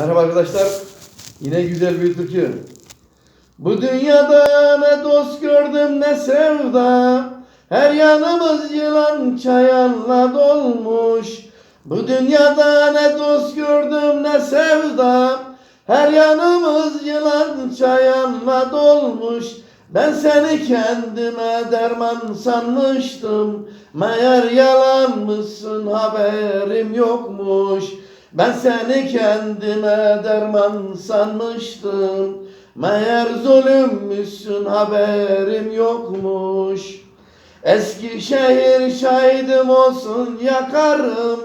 Merhaba arkadaşlar. Yine güzel bir türkü. Bu dünyada ne dost gördüm ne sevda. Her yanımız yılan çayanla dolmuş. Bu dünyada ne dost gördüm ne sevda. Her yanımız yılan çayanla dolmuş. Ben seni kendime derman sanmıştım. Meğer yalanmışsın haberim yokmuş. Ben seni kendime derman sanmıştım. Meğer zulümmüşsün haberim yokmuş. Eskişehir şahidim olsun yakarım.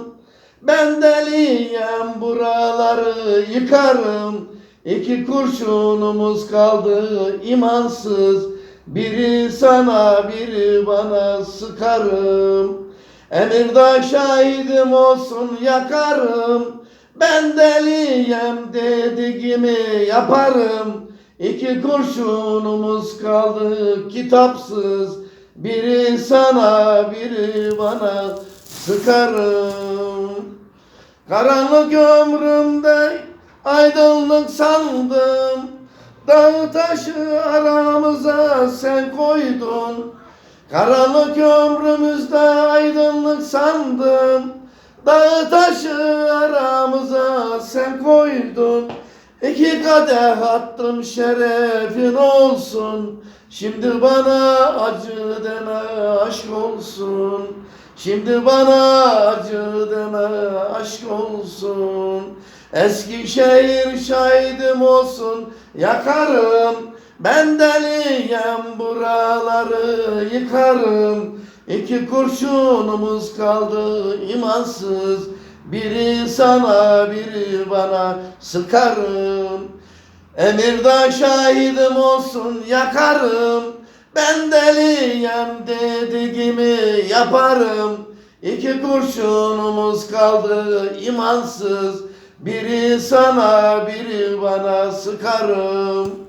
Ben deliyem buraları yıkarım. İki kurşunumuz kaldı imansız. Biri sana biri bana sıkarım. Emirdağ şahidim olsun yakarım. Ben deliyem dediğimi yaparım. İki kurşunumuz kaldı kitapsız. Biri sana biri bana sıkarım. Karanlık ömrümde aydınlık sandım. Dağ taşı aramıza sen koydun. Karanlık ömrümüzde aydınlık sandım. Dağ taşı aramıza sen koydun. İki kadeh attım şerefin olsun. Şimdi bana acı deme aşk olsun. Şimdi bana acı deme aşk olsun. Eskişehir şahidim olsun yakarım. Ben deliyem buraları yıkarım. İki kurşunumuz kaldı imansız. Biri sana biri bana sıkarım. Emirdağ şahidim olsun yakarım. Ben deliyem dediğimi yaparım. İki kurşunumuz kaldı imansız. Biri sana biri bana sıkarım.